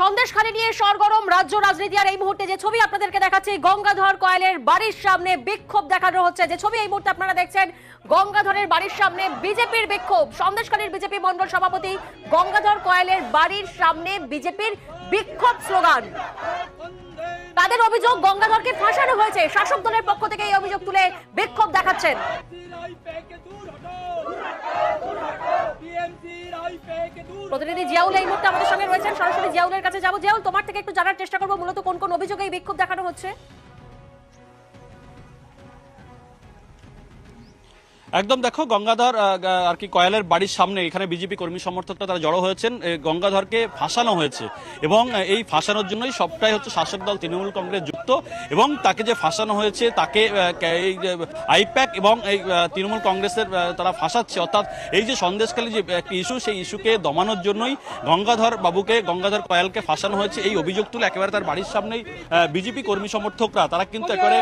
সন্দেশখালী নিয়ে সরগরম রাজ্য রাজনীতি আর এই মুহূর্তে যে ছবি আপনাদেরকে দেখাচ্ছি, গঙ্গাধর কয়েলের বাড়ির সামনে বিক্ষোভ দেখানো হচ্ছে। যে ছবি এই মুহূর্তে আপনারা দেখছেন, গঙ্গাধরের বাড়ির সামনে বিজেপির বিক্ষোভ। সন্দেশখালীর বিজেপি মন্ডল সভাপতি গঙ্গাধর কয়েলের বাড়ির সামনে বিজেপির বিক্ষোভ স্লোগান। তাদের অভিযোগ, গঙ্গাধরকে ফাঁসানো হয়েছে। শাসক দলের পক্ষ থেকে এই অভিযোগ তুলে বিক্ষোভ দেখাচ্ছেন। প্রতিনিধি জিয়াউল এই মুহূর্তে আমাদের সঙ্গে রয়েছেন। সরাসরি জিয়াউলের কাছে যাব। জিয়াউল, তোমার থেকে একটু জানার চেষ্টা করব, মূলত কোন কোন অভিযোগে এই বিক্ষোভ দেখানো হচ্ছে? একদম দেখো, গঙ্গাধর আর কি কয়ালের বাড়ির সামনে এখানে বিজেপি কর্মী সমর্থকরা তারা জড়ো হয়েছেন। গঙ্গাধরকে ফাঁসানো হয়েছে এবং এই ফাঁসানোর জন্যই সবটাই হচ্ছে শাসক দল তৃণমূল কংগ্রেস যুক্ত এবং তাকে যে ফাঁসানো হয়েছে, তাকে এই আইপ্যাক এবং, এই তৃণমূল কংগ্রেসের তারা ফাঁসাচ্ছে। অর্থাৎ এই যে সন্দেশকালী যে একটি ইস্যু সেই ইস্যুকে দমানোর জন্যই গঙ্গাধর বাবুকে, গঙ্গাধর কয়ালকে ফাঁসানো হয়েছে। এই অভিযোগ তুলে একেবারে তার বাড়ির সামনেই বিজেপি কর্মী সমর্থকরা, তারা কিন্তু একেবারে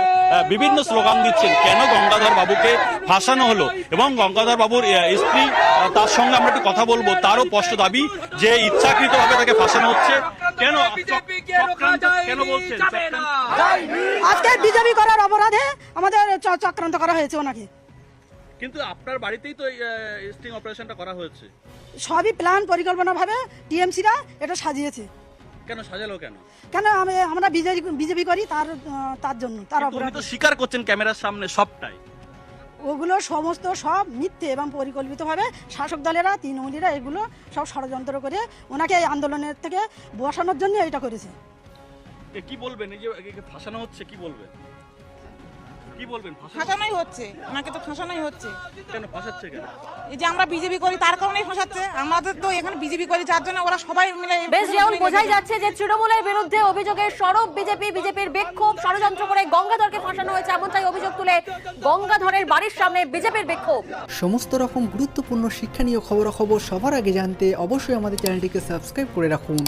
বিভিন্ন স্লোগান দিচ্ছেন, কেন গঙ্গাধর বাবুকে ফাঁসানো হলো? এবং গঙ্গাধর বাবুর স্ত্রী তার সঙ্গে আমরা একটু কথা বলব। তারও স্পষ্ট দাবি যে ইচ্ছাকৃতভাবে তাকে ফাঁসানো হচ্ছে। কেন? কেন বলছেন? আজকে বিজেপি করার অপরাধে আমাদের চক্রান্ত করা হয়েছে ওনাকে। কিন্তু আপনার বাড়িতেই তো স্টিং অপারেশনটা করা হয়েছে। সবই প্ল্যান পরিকল্পনা ভাবে টিএমসিরা এটা সাজিয়েছে। কেন সাজালো কেন? কেন আমি আমরা বিজেপি বিজেপি করি তার তার জন্য তার অপরাধ। তো স্বীকার করছেন ক্যামেরার সামনে সবটাই। ওগুলো সমস্ত সব মিথ্যে এবং পরিকল্পিতভাবে শাসক দলেরা, তৃণমূলীরা এগুলো সব ষড়যন্ত্র করে ওনাকে এই আন্দোলনের থেকে বসানোর জন্য এটা করেছে। কি বলবেন? এই যে ফাঁসানো হচ্ছে, কি বলবেন? কি বলবেন ফাঁসানোই হচ্ছে ওনাকে তো ফাঁসানোই হচ্ছে। কেন ফাঁসাচ্ছে কেন? এই যে আমরা বিজেপি করি তার কারণেই ফাঁসাচ্ছে। আমাদের তো এখানে বিজেপি করি যার জন্য ওরা সবাই মিলে বেশ জিয়াউল বোঝাই যাচ্ছে যে তৃণমূলের বিরুদ্ধে অভিযোগের সরব বিজেপি বিজেপির বিক্ষোভ ষড়যন্ত্র করে গঙ্গাধরকে ফাঁসানো হয়েছে এমনটাই অভিযোগ তুলে গঙ্গাধরের বাড়ির সামনে বিজেপির বিক্ষোভ। সমস্ত রকম গুরুত্বপূর্ণ শিক্ষণীয় খবরাখবর সবার আগে জানতে অবশ্যই আমাদের চ্যানেলটিকে সাবস্ক্রাইব করে রাখুন।